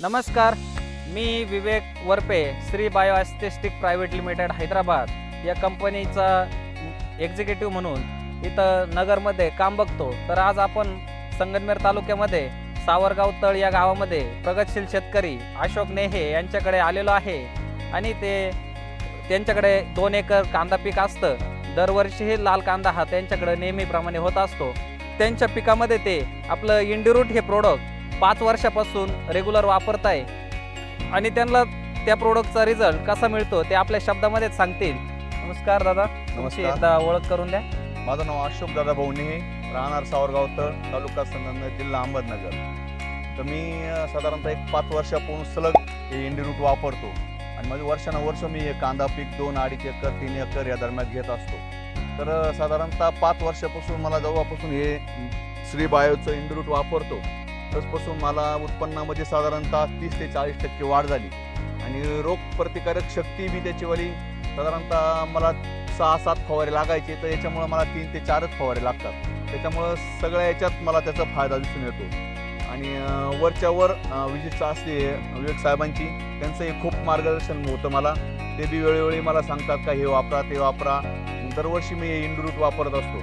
नमस्कार मी Vivek Varpe Shri bio aesthetic private limited Hyderabad. या कंपनीचा एक्झिक्युटिव्ह म्हणून इथं नगरमध्ये काम बघतो. तर आज आपण संगमनेर तालुक्यामध्ये सावरगाव तळ या गावामध्ये प्रगतशील शेतकरी अशोक नेहे यांच्याकडे आलेलो आहे. आणि ते त्यांच्याकडे दोन एकर कांदा पीक असतं. दरवर्षी हे लाल कांदा हा त्यांच्याकडे नेहमीप्रमाणे होत असतो. त्यांच्या पिकामध्ये ते आपलं इंडिरूट हे प्रोडक्ट पाच वर्षापासून रेग्युलर वापरत आहे आणि त्यांना त्या प्रोडक्टचा रिझल्ट कसा मिळतो ते आपल्या शब्दामध्येच सांगतील. नमस्कार दादा. तुमची नमस्कार. एकदा ओळख करून द्या. माझं नाव अशोक दादा भाऊनेहे राहणार सावरगाव तळ तालुका संगमनेर जिल्हा अहमदनगर. तर मी अं, साधारणतः एक पाच वर्षापासून सलग हे इंडी रूट वापरतो. आणि माझे वर्षानुवर्ष मी हे कांदा पीक दोन अडीच एकर तीन एकर या दरम्यान घेत असतो. तर अं, साधारणतः पाच वर्षापासून मला जेव्हापासून हे श्री बायोचं इंडी रूट वापरतो. तसपासून मला उत्पन्नामध्ये साधारणतः तीस ते चाळीस टक्के वाढ झाली. आणि रोग प्रतिकारक शक्ती बी त्याचीवाली साधारणतः मला सहा सात फवारे लागायचे तर याच्यामुळं मला तीन ते चारच फवारे लागतात. त्याच्यामुळं सगळ्या याच्यात मला त्याचा फायदा दिसून येतो. आणि वरच्या वर विजिट असते विवेक साहेबांची त्यांचंही खूप मार्गदर्शन होतं मला. ते बी वेळोवेळी मला सांगतात का हे वापरा ते वापरा. दरवर्षी मी हे इंडरूट वापरत असतो.